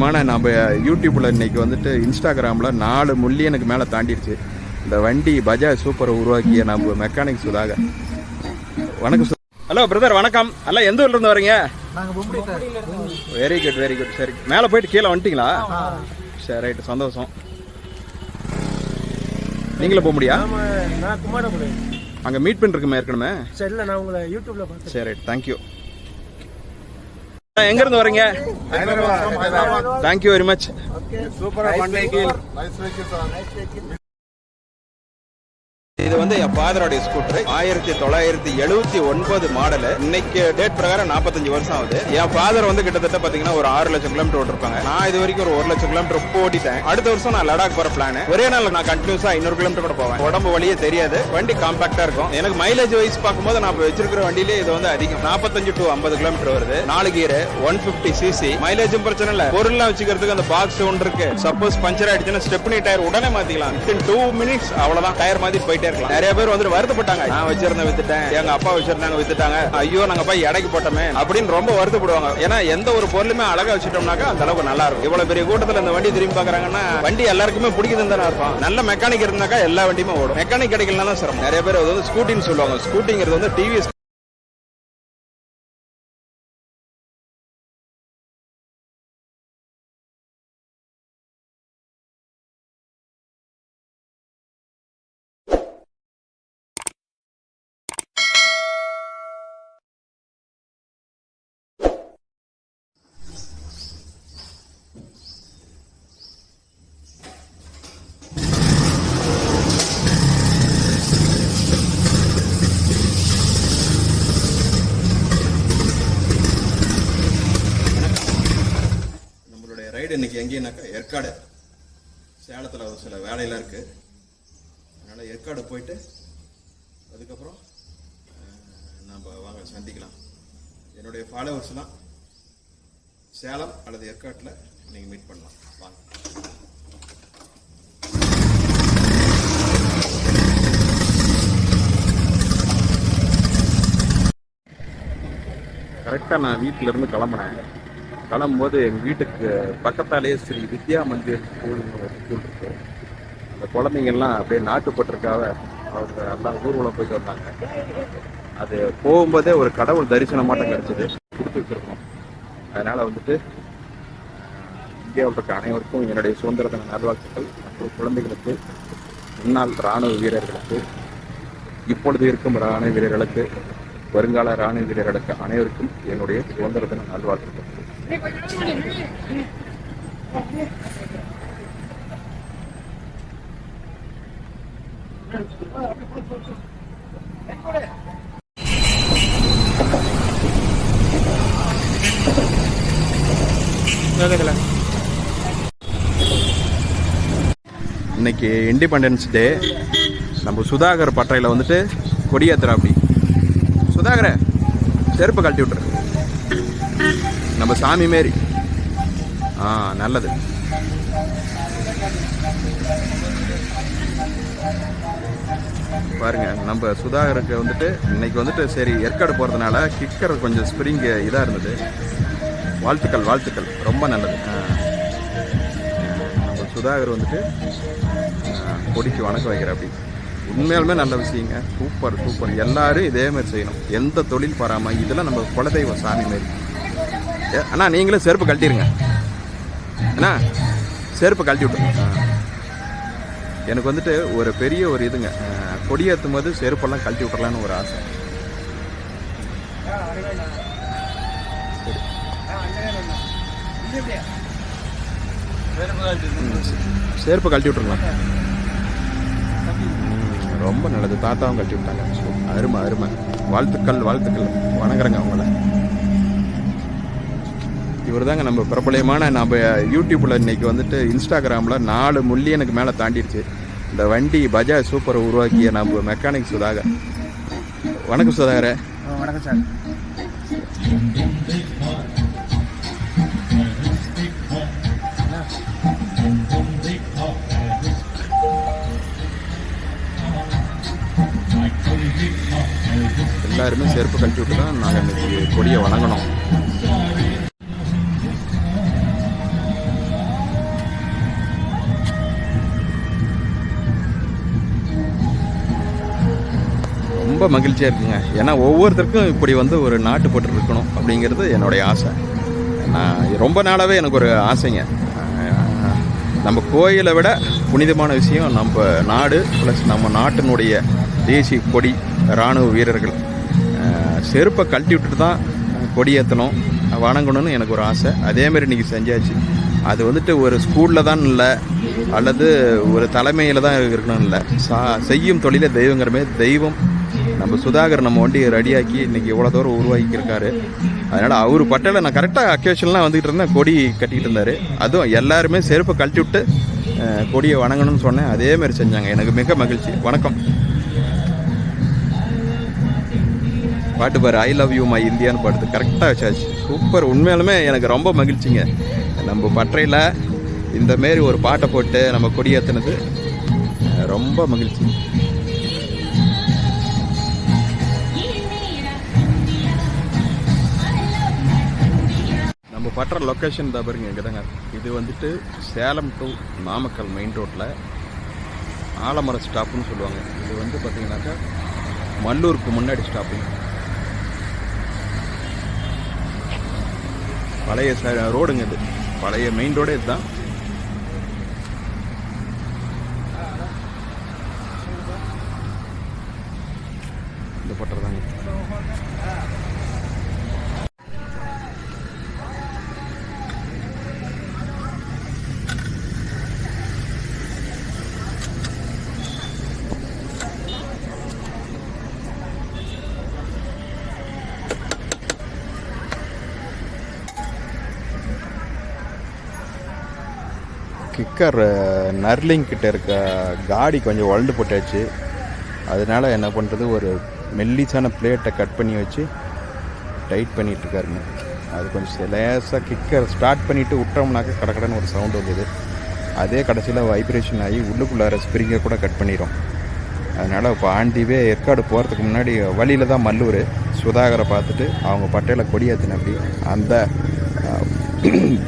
மான நம்ம யூடியூப்பில் இன்னைக்கு வந்துட்டு இன்ஸ்டாகிராமில் நாலு மில்லியனுக்கு மேலே தாண்டிடுச்சு இந்த வண்டி பஜாஜ் சூப்பரை உருவாக்கிய நம்ம மெக்கானிக் சுதாகர் வணக்கம் ஹலோ பிரதர் வணக்கம். எல்லாம் எந்த ஊர்ல இருந்து வரீங்க? வெரி குட் வெரி குட் சரி மேலே போயிட்டு கீழே வந்துட்டீங்களா? சரி ரைட்டு சந்தோஷம். நீங்களும் போக முடியா? நாம நான் குமாரபுரம். அங்கே மீட் பண்ணிருக்குமே ஏற்கனவே. சரி இல்லை நான் உங்களை யூடியூப்ல பார்த்தேன் சரி ரைட் தேங்க்யூ எங்க இருந்து வரீங்க? தேங்க்யூ வெரி மச் இது வந்து என் ஃபாதரோடைய ஸ்கூட்டர் ஆயிரத்தி தொள்ளாயிரத்தி எழுபத்தி ஒன்பது மாடல் இன்னைக்கு டேட் பிரகாரம் நாற்பத்தஞ்சு வருஷம் ஆகுது. என் ஃபாதர் வந்து கிட்டத்தட்ட பாத்தீங்கன்னா ஒரு ஆறு லட்சம் கிலோமீட்டர் ஓட்டிருப்பாங்க. நான் இது வரைக்கும் ஒரு ஒரு லட்சம் கிலோமீட்டர் ஓட்டிட்டேன் அடுத்த வருஷம் நான் லடாக் போற பிளான் ஒரே நாள் நான் கண்டினியூஸா இன்னொரு கிலோமீட்டர் கூட போவேன். உடம்பு வழியே தெரியாது. வண்டி காம்பாக்டா இருக்கும். எனக்கு மைலேஜ் வைஸ் பார்க்கும்போது நான் வச்சிருக்கிற வண்டியிலே இது வந்து அதிகம். நாற்பத்தஞ்சு டு ஐம்பது கிலோமீட்டர் வருது. நாலு கீர் ஒன் பிப்டி சிசி மைலேஜும் பிரச்சனை இல்ல. பொருள்லாம் வச்சுக்கிறதுக்கு அந்த பாக்ஸ் ஒன்று இருக்கு. சப்போஸ் பஞ்சர் ஆயிடுச்சுன்னா ஸ்டெப்னி டயர் உடனே மாத்திக்கலாம். டூ மினிட்ஸ் அவ்வளவுதான். டயர் மாதிரி போயிட்டே இருக்கலாம் நிறைய பேர் வந்துட்டு வருத்தப்பட்டாங்க. நான் வச்சிருந்த வித்துட்டேன். எங்க அப்பா வச்சிருந்தாங்க வித்துட்டாங்க. ஐயோ நாங்க போய் எடைக்கு போட்டோமே அப்படின்னு ரொம்ப வருத்தப்படுவாங்க. ஏன்னா எந்த ஒரு பொருளுமே அழகா வச்சுட்டோம்னாக்கா அந்த அளவுக்கு நல்லா இருக்கும். இவ்வளவு பெரிய கூட்டத்துல இந்த வண்டி திரும்பி பாக்குறாங்கன்னா வண்டி எல்லாருக்குமே பிடிக்குதுன்னு தானே அர்த்தம். நல்ல மெக்கானிக் இருந்தாக்கா எல்லா வண்டியுமே ஓடும். மெக்கானிக் கிடைக்கலாம் தான் சிரமம். நிறைய பேர் வந்து ஸ்கூட்டின்னு சொல்லுவாங்க. ஸ்கூட்டிங்கிறது வந்து டிவிஎஸ் ரைடு இன்னைக்கு எங்கேனாக்கா ஏற்காடு. சேலத்தில் ஒரு சில வேலையெல்லாம் இருக்கு. அதனால ஏற்காடு போயிட்டு அதுக்கப்புறம் நம்ம வாங்க சந்திக்கலாம். என்னுடைய ஃபாலோவர்ஸ்லாம் சேலம் அல்லது ஏற்காட்டில் நீங்கள் மீட் பண்ணலாம். வாங்க. கரெக்டாக நான் வீட்டில இருந்து கிளம்புனேன். கிளம்பும்போது எங்கள் வீட்டுக்கு பக்கத்தாலேயே ஸ்ரீ வித்யா மந்திர் ஸ்கூல்னு ஸ்கூல் அந்த குழந்தைங்கள்லாம் அப்படியே நாட்டுப்பட்டிருக்காக அவங்க எல்லாம் ஊர்வலம் போயிட்டு வந்தாங்க. அது போகும்போதே ஒரு கடவுள் தரிசனம் மாட்டம் கிடைச்சது. கொடுத்து வச்சுருக்கோம். அதனால் வந்துட்டு இந்தியாவில் இருக்க அனைவருக்கும் என்னுடைய சுதந்திர தின நல்வாழ்த்துக்கள் மற்றும் குழந்தைகளுக்கு முன்னாள் இராணுவ வீரர்களுக்கு இப்பொழுது இருக்கும் இராணுவ வீரர்களுக்கு வருங்கால இராணுவ வீரர்களுக்கு அனைவருக்கும் என்னுடைய சுதந்திர தின நல்வாழ்த்துக்கள். இன்னைக்கு இண்டிபெண்டன்ஸ் டே நம்ம சுதாகர் பட்டறையில் வந்துட்டு கொடியேத்துறா அப்படி சுதாகரை செருப்பு கழட்டி விட்டுரு. நம்ம சாமி மாரி. ஆ நல்லது. பாருங்க நம்ம சுதாகருக்கு வந்துட்டு இன்னைக்கு வந்துட்டு சரி ஏற்காடு போகிறதுனால கிக்கர் கொஞ்சம் ஸ்ப்ரிங் இதாக இருந்தது. வாழ்த்துக்கள் வாழ்த்துக்கள். ரொம்ப நல்லது. நம்ம சுதாகர் வந்துட்டு கொடிக்கு வணக்கம் வைக்கிற அப்படி. உண்மையாலுமே நல்ல விஷயங்க. Super super. எல்லாரும் இதே மாதிரி செய்யணும். எந்த தொழில் பராமல் இதெல்லாம் நம்ம குலதெய்வம் சாமி மாதிரி அண்ணா நீங்களும் செருப்பு கழட்டிடுங்க அண்ணா செருப்பு கழட்டி விட்டுருங்க எனக்கு வந்துட்டு ஒரு பெரிய ஒரு இதுங்க. கொடியேற்றும் போது செருப்பெல்லாம் கழட்டி விட்டுறலான்னு ஒரு ஆசை. செருப்பு கழட்டி விட்டுருங்களா ரொம்ப நல்லது. தாத்தாவும் கழட்டி விட்டாங்க. அருமை அருமை. வாழ்த்துக்கள் வாழ்த்துக்கள். வணங்குறேங்க அவங்கள இவர் தாங்க நம்ம பிரபலமான நம்ம யூடியூப்பில் இன்னைக்கு வந்துட்டு இன்ஸ்டாகிராமில் நாலு மில்லியனுக்கு மேலே தாண்டிடுச்சு இந்த வண்டி பஜாஜ் சூப்பரை உருவாக்கிய நம்ம மெக்கானிக் சுதாகர். வணக்கம் சுதாகரே. வணக்கம் சார். எல்லாருமே செருப்பு கழட்டி விட்டு தான் நாங்கள் இன்னைக்கு கொடியை வணங்கணும். ரொம்ப மகிழ்ச்சியாக இருக்குங்க. ஏன்னா ஒவ்வொருத்தருக்கும் இப்படி வந்து ஒரு நாட்டு இருக்கணும் அப்படிங்கிறது என்னுடைய ஆசை. நான் ரொம்ப நாளாகவே எனக்கு ஒரு ஆசைங்க. நம்ம கோயிலை விட புனிதமான விஷயம் நம்ம நாடு ப்ளஸ் நம்ம நாட்டினுடைய தேசிய கொடி இராணுவ வீரர்கள். செருப்பை கழட்டி விட்டுட்டு தான் கொடி ஏற்றணும் வணங்கணும்னு எனக்கு ஒரு ஆசை. அதேமாரி இன்றைக்கி செஞ்சாச்சு. அது வந்துட்டு ஒரு ஸ்கூலில் தான் இல்லை அல்லது ஒரு தலைமையில் தான் இருக்கணும் இல்லை. சா செய்யும் தொழிலை தெய்வங்கிற மாதிரி தெய்வம். நம்ம சுதாகர் நம்ம வண்டியை ரெடியாக்கி இன்றைக்கி இவ்வளோ தூரம் உருவாக்கியிருக்காரு. அதனால் அவர் பட்டையில் நான் கரெக்டாக அக்கேஷன்லாம் வந்துகிட்டு இருந்தேன். கொடி கட்டிக்கிட்டு இருந்தார். அதுவும் எல்லாருமே செருப்பை கழட்டி விட்டு கொடியை வணங்கணும்னு சொன்னேன். அதேமாரி செஞ்சாங்க. எனக்கு மிக மகிழ்ச்சி. வணக்கம். பாட்டு பாரு. ஐ லவ் யூ மை இந்தியான்னு பாடுது. கரெக்டாக வச்சாச்சு. சூப்பர் உண்மையாலுமே எனக்கு ரொம்ப மகிழ்ச்சிங்க. நம்ம பற்றையில் இந்த மாரி ஒரு பாட்டை போட்டு நம்ம கொடியேற்றினது ரொம்ப மகிழ்ச்சி. பட்டுற லொக்கேஷன் தான் பாருங்க இங்கே தாங்க. இது வந்துட்டு சேலம் டு நாமக்கல் மெயின் ரோட்டில் ஆலமர ஸ்டாப்புன்னு சொல்லுவாங்க. இது வந்து பார்த்தீங்கன்னாக்கா மல்லூருக்கு முன்னாடி ஸ்டாப்பிங் பழைய ச- ரோடுங்க இது. பழைய மெயின் ரோடே இதுதான் இந்த பட்டதாங்க கிக்கர் நர்லிங் கிட்ட இருக்க காடி கொஞ்சம் வளர்ந்து போட்டாச்சு. அதனால என்ன பண்ணுறது ஒரு மெல்லிசான பிளேட்டை கட் பண்ணி வச்சு டைட் பண்ணிகிட்ருக்காருங்க அது கொஞ்சம் லேசாக கிக்கர் ஸ்டார்ட் பண்ணிவிட்டு விட்டோம்னாக்க கடக்கடன்னு ஒரு சவுண்ட் வந்தது. அதே கடைசியில் வைப்ரேஷன் ஆகி உள்ளுக்குள்ளார ஸ்ப்ரிங்கை கூட கட் பண்ணிடும் அதனால் இப்போ ஆண்டிவே ஏற்காடு போகிறதுக்கு முன்னாடி வழியில் தான் மல்லூர். சுதாகரை பார்த்துட்டு அவங்க பட்டையில் கொடியேற்றின அப்படி அந்த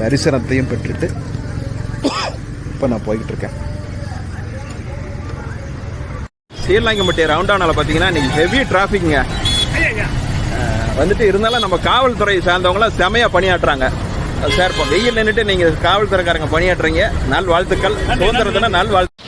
தரிசனத்தையும் பெற்றுட்டு இப்போ நான் போய்கிட்டு இருக்கேன் சீர்லாங்கம்பட்டி ரவுண்டானால பார்த்தீங்கன்னா இன்னைக்கு ஹெவி டிராஃபிக்ங்க வந்துட்டு இருந்தாலும் நம்ம காவல்துறை சார்ந்தவங்களாம் செமையா பணியாற்றுறாங்க. சார் இப்போ வெயில் நின்றுட்டு நீங்க காவல்துறைக்காரங்க பணியாற்றுறீங்க. நல் வாழ்த்துக்கள் சுதந்திர தின நல் வாழ்த்து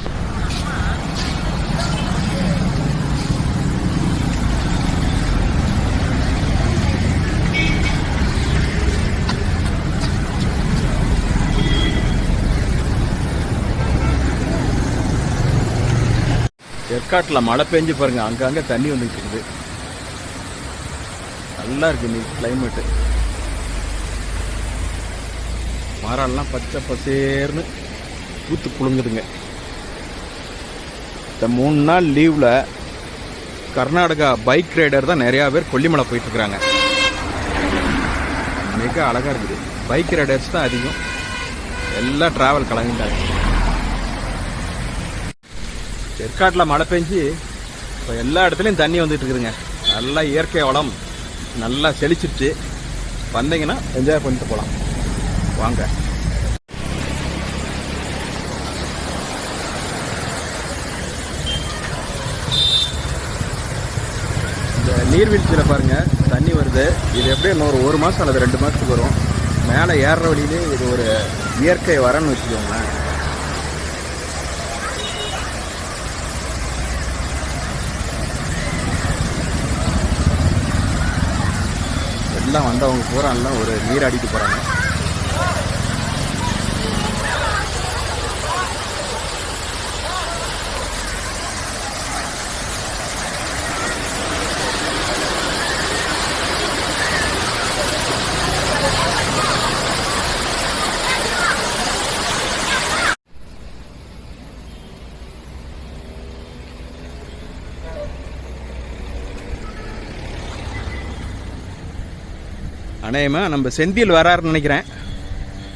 ஏற்காட்டில் மழை பெஞ்சு பாருங்க. அங்கங்கே தண்ணி வந்துட்டு இருக்குது. நல்லா இருக்கு இன்னைக்கு கிளைமேட்டு மரம்லாம் பச்சை பசேர்னு பூத்து குலுங்குதுங்க. இந்த மூணு நாள் லீவில் கர்நாடகா பைக் ரைடர் தான் நிறையா பேர் கொல்லிமலை போயிட்டுருக்குறாங்க மிக அழகாக இருக்குது. பைக் ரைடர்ஸ் தான் அதிகம். எல்லாம் ட்ராவல் கலந்துட்டாங்க. ஏற்காட்டில் மழை பெஞ்சு இப்போ எல்லா இடத்துலையும் தண்ணி வந்துட்டு இருக்குதுங்க. நல்லா இயற்கை வளம் நல்லா செழிச்சிருச்சு. வந்தீங்கன்னா என்ஜாய் பண்ணிட்டு போகலாம் வாங்க. இந்த நீர்வீழ்ச்சியில் பாருங்க தண்ணி வருது. இது எப்படியும் இன்னொரு ஒரு மாதம் அல்லது ரெண்டு மாதத்துக்கு வரும். மேலே ஏறுற வழியிலே இது ஒரு இயற்கை வரன்னு வச்சுக்கோங்களேன். எல்லாம் வந்தவங்க பூரா எல்லாம் ஒரு நீராடிட்டு போகிறாங்க அநேகமாக நம்ம செந்தில் வராருன்னு நினைக்கிறேன்.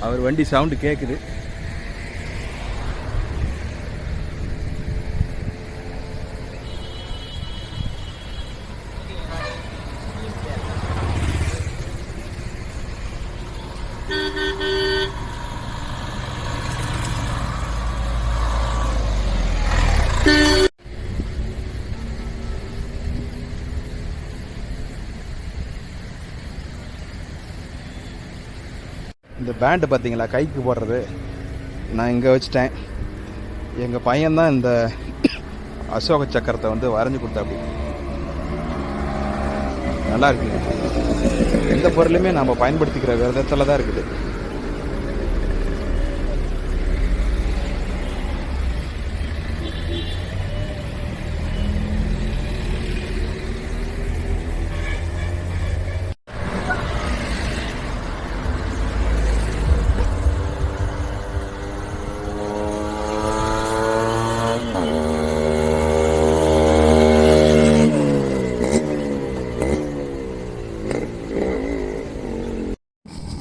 அவர் வண்டி சவுண்டு கேட்குது இந்த பேண்டு பார்த்தீங்களா? கைக்கு போடுறது. நான் இங்கே வச்சுட்டேன். எங்கள் பையன்தான் இந்த அசோக சக்கரத்தை வந்து வரைஞ்சி கொடுத்தாப்படி நல்லா இருக்குது. எந்த பொருளுமே நம்ம பயன்படுத்திக்கிற விதத்தில் தான் இருக்குது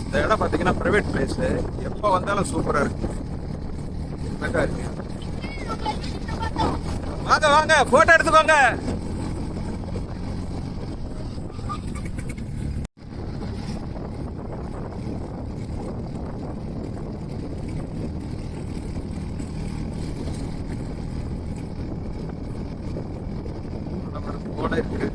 இந்த இடம் பார்த்தீங்கன்னா ப்ரைவேட் எப்போ வந்தாலும் சூப்பராக இருக்கு. நல்லா இருக்கு வாங்க வாங்க போட்டோ எடுத்துக்கோங்க. போட இருக்கு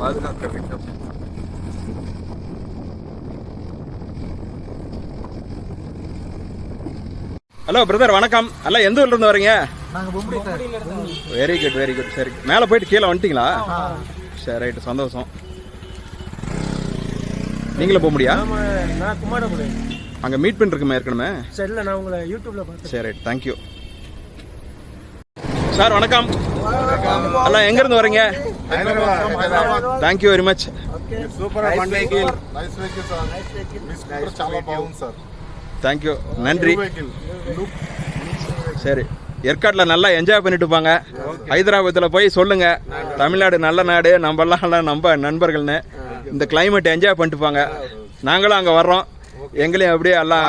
பாதுகாக்க வேண்டும். ஹலோ பிரதர் வணக்கம். எல்லாம் எந்த ஊர்ல இருந்து வரீங்க? வெரி குட் வெரி குட் சரி மேலே போயிட்டு கீழே வந்துட்டீங்களா? சரி ரைட்டு சந்தோஷம். நீங்களும் போக முடியா ஆமா நான் குமாரபுரம் அங்கே மீட் பண்ணிருக்குமே ஏற்கனவே சரி இல்லை நான் உங்களை யூடியூப்ல பார்த்தேன் சரி ரைட் தேங்க்யூ சார் வணக்கம். எல்லாம் எங்கேருந்து வரீங்க? thank you very much super one vehicle nice vehicle sir me scooter చాలా బాగుంది సార్ தேங்க்யூ நன்றி వెహికల్ లుక్ சரி ஏற்காட்டில் நல்லா என்ஜாய் பண்ணிட்டு போங்க ஹைதராபாத்தில் போய் சொல்லுங்க தமிழ்நாடு நல்ல நாடு நம்மலாம் எல்லாம் நம்ம நண்பர்கள்னு இந்த கிளைமேட் என்ஜாய் பண்ணிட்டு போங்க நாங்களும் அங்கே வர்றோம் எங்களையும் அப்படியே எல்லாம்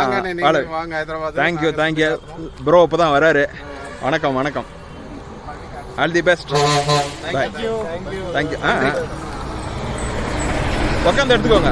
வாங்க ஹைதராபாத் தேங்க்யூ தேங்க்யூ ப்ரோ இப்போ தான் வராரு வணக்கம் வணக்கம் All the best bye thank you ஆ உட்காந்து எடுத்துக்கோங்க